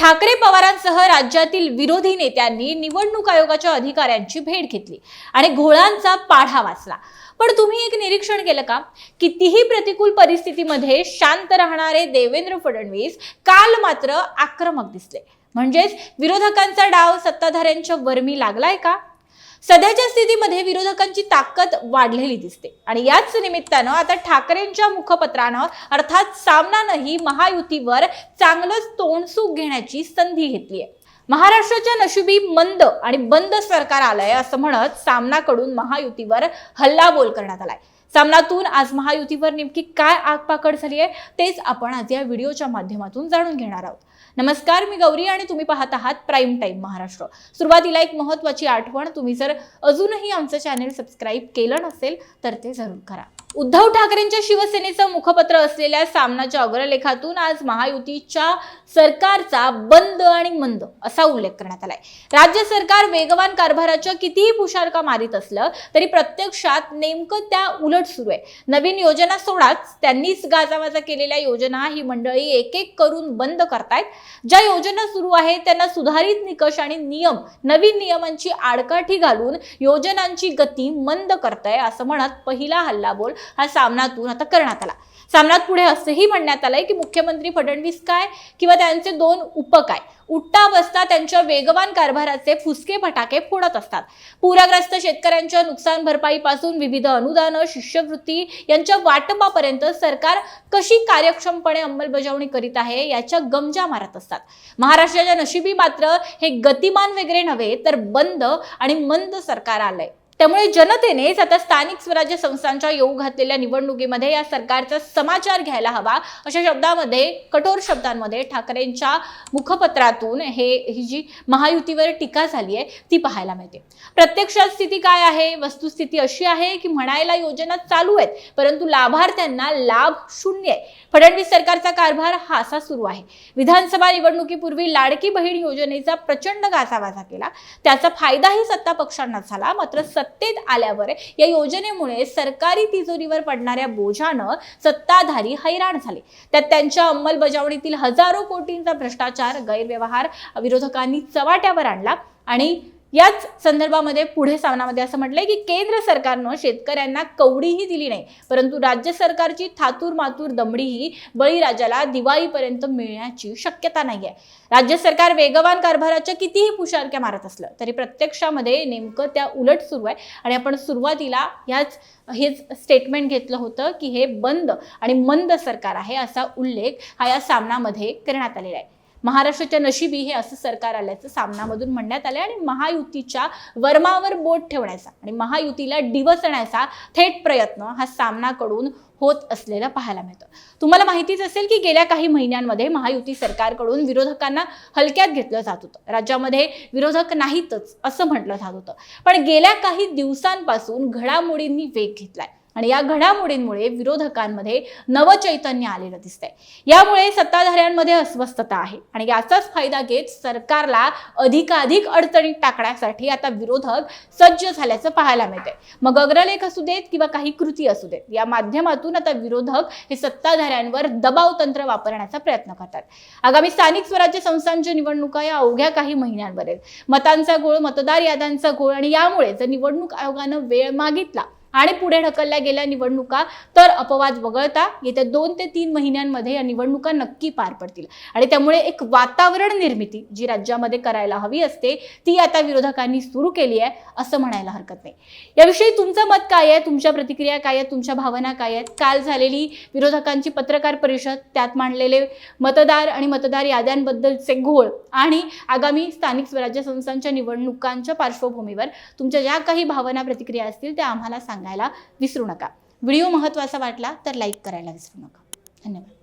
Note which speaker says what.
Speaker 1: ठाकरे पवारांसह राज्यातील विरोधी नेत्यांनी निवडणूक आयोगाच्या अधिकाऱ्यांची भेट घेतली आणि घोळांचा पाढा वाचला. पण तुम्ही एक निरीक्षण केलं का? कितीही प्रतिकूल परिस्थितीमध्ये शांत राहणारे देवेंद्र फडणवीस काल मात्र आक्रमक दिसले. म्हणजेच विरोधकांचा डाव सत्ताधाऱ्यांच्या वर्मी लागलाय का? सध्याच्या स्थितीमध्ये विरोधकांची ताकद वाढलेली दिसते. आणि याच निमित्तानं आता ठाकरेंच्या मुखपत्रानं अर्थात सामनानंही महायुतीवर चांगलंच तोंडसूक घेण्याची संधी घेतली आहे महाराष्ट्राच्या नशिबी मंद आणि बंद सरकार आलंय असं म्हणत सामनाकडून महायुतीवर हल्लाबोल करण्यात आलाय. सामनातून आज महायुतीवर नेमकी काय आगपाकड झाली आहे तेच आपण आज या व्हिडिओच्या माध्यमातून जाणून घेणार आहोत. नमस्कार मी गौरी आणि तुम्ही पाहत आहात प्राईम टाईम महाराष्ट्र. सुरुवातीला एक महत्वाची आठवण तुम्ही जर अजूनही आमचं चॅनेल सबस्क्राईब केलं नसेल तर ते जरूर करा. उद्धव ठाकरेंच्या शिवसेनेचं मुखपत्र असलेल्या सामनाच्या अग्रलेखातून आज महायुतीच्या सरकारचा बंद आणि मंद असा उल्लेख करण्यात आलाय. राज्य सरकार वेगवान कारभाराच्या कितीही पुशारका मारित असलं तरी प्रत्यक्षात नेमकं त्या उलट सुरू आहे. नवीन योजना सोडाच त्यांनीच गाजावाजा केलेल्या योजना ही मंडळी एक एक करून बंद करतायत. ज्या योजना सुरू आहेत त्यांना सुधारित निकष आणि नियम नवीन नियमांची आडकाठी घालून योजनांची गती मंद करताय असं म्हणत पहिला हल्लाबोल हा सामनातून आता करण्यात आला. सामनात पुढे असंही म्हणण्यात आलंय की मुख्यमंत्री फडणवीस काय किंवा त्यांचे दोन उप काय? उठता बसता त्यांच्या वेगवान कारभाराचे फुसके फटाके फोडत असतात. पूरग्रस्त शेतकऱ्यांच्या नुकसान भरपाईपासून विविध अनुदानं शिष्यवृत्ती यांच्या वाटपापर्यंत सरकार कशी कार्यक्षमपणे अंमलबजावणी करीत आहे याच्या गमजा मारत असतात. महाराष्ट्राच्या नशिबी मात्र हे गतिमान वगैरे नव्हे तर बंद आणि मंद सरकार आलंय. त्यामुळे जनतेनेच आता स्थानिक स्वराज्य संस्थांच्या येऊ घातलेल्या निवडणुकीमध्ये या सरकारचा समाचार घ्यायला हवा अशा शब्दामध्ये कठोर शब्दांमध्ये ठाकरेंच्या मुखपत्रातून हे ही जी महायुतीवर टीका झाली आहे ती पाहायला मिळते. प्रत्यक्षात स्थिती काय आहे? वस्तुस्थिती अशी आहे की म्हणायला योजना चालू आहेत परंतु लाभार्थ्यांना लाभ शून्य आहे. फडणवीस सरकारचा कारभार हा असा सुरू आहे. विधानसभा निवडणुकीपूर्वी लाडकी बहीण योजनेचा प्रचंड गाजावाजा केला. त्याचा फायदाही सत्ता पक्षांना झाला मात्र सत्ता सत्तेत आल्यावर या योजनेमुळे सरकारी तिजोरीवर पडणाऱ्या बोजानं सत्ताधारी हैराण झाले. त्यात त्यांच्या अंमलबजावणीतील हजारो कोटींचा भ्रष्टाचार गैरव्यवहार विरोधकांनी चवाट्यावर आणला आणि याच संदर्भामध्ये पुढे सामनामध्ये असं म्हटलंय की केंद्र सरकारनं शेतकऱ्यांना कवडीही दिली नाही परंतु राज्य सरकारची थातूर मातूर दमडीही बळीराजाला दिवाळीपर्यंत मिळण्याची शक्यता नाही आहे राज्य सरकार वेगवान कारभाराच्या कितीही पुशारक्या मारत असलं तरी प्रत्यक्षामध्ये नेमकं त्या उलट सुरू आहे. आणि आपण सुरुवातीला ह्याच हेच स्टेटमेंट घेतलं होतं की हे बंद आणि मंद सरकार आहे असा उल्लेख हा या सामनामध्ये करण्यात आलेला आहे. महाराष्ट्राच्या नशिबी हे असं सरकार आल्याचं सामनामधून म्हणण्यात आलं आणि महायुतीच्या वर्मावर बोट ठेवण्याचा आणि महायुतीला डिवसण्याचा थेट प्रयत्न हा सामनाकडून होत असलेला पाहायला मिळतं. तुम्हाला माहितीच असेल की गेल्या काही महिन्यांमध्ये महायुती सरकारकडून विरोधकांना हलक्यात घेतलं जात होतं. राज्यामध्ये विरोधक नाहीतच असं म्हटलं जात होतं. पण गेल्या काही दिवसांपासून घडामोडींनी वेग घेतलाय. आणि या घडामोडींमुळे विरोधकांमध्ये नवचैतन्य आलेलं दिसतंय. यामुळे सत्ताधाऱ्यांमध्ये अस्वस्थता आहे आणि याचाच फायदा घेत सरकारला अधिकाधिक अडचणीत टाकण्यासाठी आता विरोधक सज्ज झाल्याचं पाहायला मिळतंय. मग अग्रलेख असू देत किंवा काही कृती असू देत या माध्यमातून आता विरोधक हे सत्ताधाऱ्यांवर दबाव तंत्र वापरण्याचा प्रयत्न करतात. आगामी स्थानिक स्वराज्य संस्थांच्या निवडणुका या अवघ्या काही महिन्यांवर आहेत. मतांचा गोळ मतदार याद्यांचा गोळ आणि यामुळे जर निवडणूक आयोगानं वेळ मागितला आणि पुढे ढकलल्या गेल्या निवडणुका तर अपवाद वगळता येत्या दोन ते तीन महिन्यांमध्ये या निवडणुका नक्की पार पडतील. आणि त्यामुळे एक वातावरण निर्मिती जी राज्यामध्ये करायला हवी असते ती आता विरोधकांनी सुरू केली आहे असं म्हणायला हरकत नाही. याविषयी तुमचं मत काय आहे? तुमच्या प्रतिक्रिया काय आहेत? तुमच्या भावना काय आहेत? काल झालेली विरोधकांची पत्रकार परिषद त्यात मांडलेले मतदार आणि मतदार याद्यांबद्दलचे घोळ आणि आगामी स्थानिक स्वराज्य संस्थांच्या निवडणुकांच्या पार्श्वभूमीवर तुमच्या ज्या काही भावना प्रतिक्रिया असतील त्या आम्हाला सांगायला विसरू नका. व्हिडिओ महत्त्वाचा वाटला तर लाईक करायला विसरू नका. धन्यवाद.